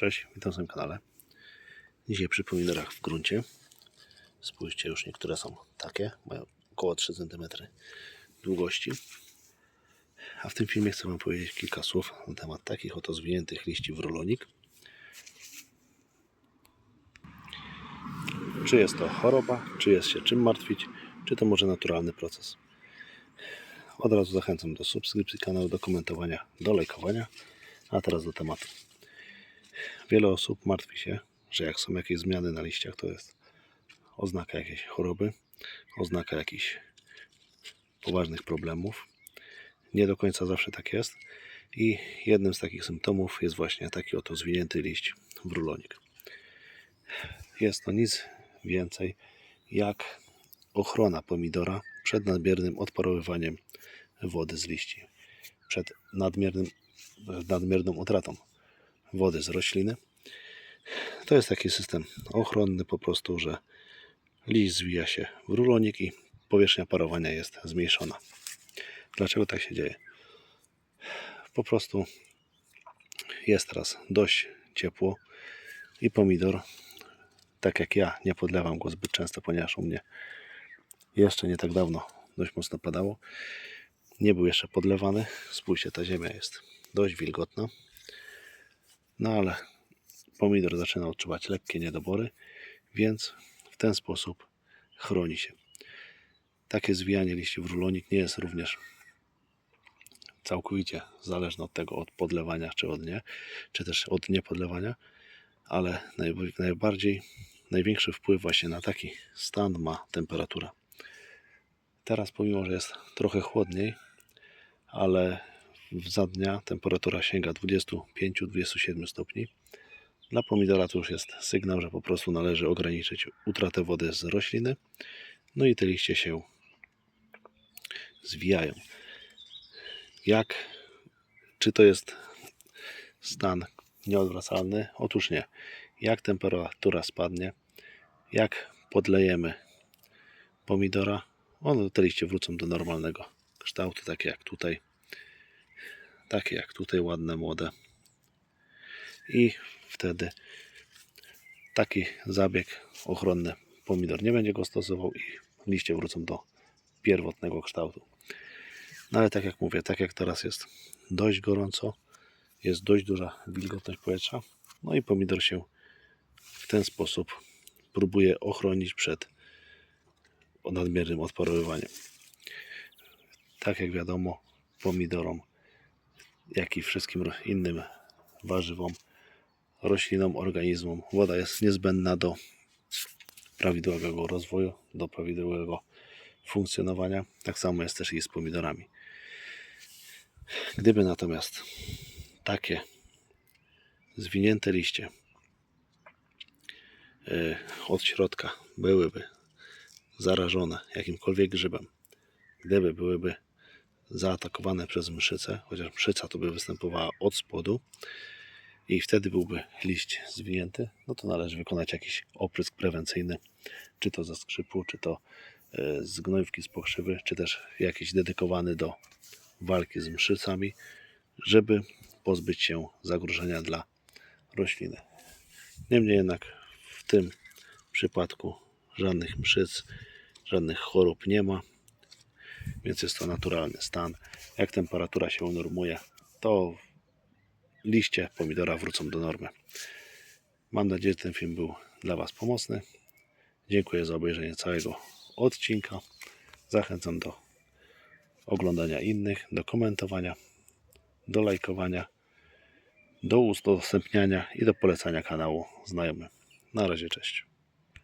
Cześć, witam w swoim kanale. Dzisiaj przy pomidorach w gruncie. Spójrzcie, już niektóre są takie, mają około 3 cm długości. A w tym filmie chcę Wam powiedzieć kilka słów na temat takich oto zwiniętych liści w rulonik. Czy jest to choroba, czy jest się czym martwić, czy to może naturalny proces. Od razu zachęcam do subskrypcji kanału, do komentowania, do lajkowania. A teraz do tematu. Wiele osób martwi się, że jak są jakieś zmiany na liściach, to jest oznaka jakiejś choroby, oznaka jakichś poważnych problemów. Nie do końca zawsze tak jest. I jednym z takich symptomów jest właśnie taki oto zwinięty liść w rulonik. Jest to nic więcej jak ochrona pomidora przed nadmiernym odparowywaniem wody z liści, przed nadmiernym, nadmierną utratą wody z rośliny. To jest taki system ochronny po prostu, że liść zwija się w rulonik i powierzchnia parowania jest zmniejszona. Dlaczego tak się dzieje? Po prostu jest teraz dość ciepło i pomidor, tak jak ja, nie podlewam go zbyt często, ponieważ u mnie jeszcze nie tak dawno dość mocno padało. Nie był jeszcze podlewany. Spójrzcie, ta ziemia jest dość wilgotna. No ale pomidor zaczyna odczuwać lekkie niedobory, więc w ten sposób chroni się. Takie zwijanie liści w rulonik nie jest również całkowicie zależne od tego, od podlewania czy od nie, czy też od niepodlewania, ale najb- najbardziej, największy wpływ właśnie na taki stan ma temperatura. Teraz pomimo, że jest trochę chłodniej, ale za dnia temperatura sięga 25-27 stopni. Dla pomidora to już jest sygnał, że po prostu należy ograniczyć utratę wody z rośliny. No i te liście się zwijają. Jak? Czy to jest stan nieodwracalny? Otóż nie. Jak temperatura spadnie, jak podlejemy pomidora, one te liście wrócą do normalnego kształtu, takie jak tutaj takie jak tutaj ładne, młode. I wtedy taki zabieg ochronny pomidor nie będzie go stosował i liście wrócą do pierwotnego kształtu. No ale tak jak mówię, tak jak teraz jest dość gorąco, jest dość duża wilgotność powietrza, no i pomidor się w ten sposób próbuje ochronić przed nadmiernym odparowywaniem. Tak jak wiadomo, pomidorom jak i wszystkim innym warzywom, roślinom, organizmom. Woda jest niezbędna do prawidłowego rozwoju, do prawidłowego funkcjonowania. Tak samo jest też i z pomidorami. Gdyby natomiast takie zwinięte liście y, od środka byłyby zarażone jakimkolwiek grzybem, gdyby byłyby zaatakowane przez mszycę, chociaż mszyca to by występowała od spodu i wtedy byłby liść zwinięty, no to należy wykonać jakiś oprysk prewencyjny, czy to ze skrzypu, czy to e, z gnojówki z pokrzywy, czy też jakiś dedykowany do walki z mszycami, żeby pozbyć się zagrożenia dla rośliny. Niemniej jednak w tym przypadku żadnych mszyc, żadnych chorób nie ma więc jest to naturalny stan. Jak temperatura się unormuje, to liście pomidora wrócą do normy. Mam nadzieję, że ten film był dla Was pomocny. Dziękuję za obejrzenie całego odcinka. Zachęcam do oglądania innych, do komentowania, do lajkowania, do udostępniania i do polecania kanału znajomym. Na razie, cześć.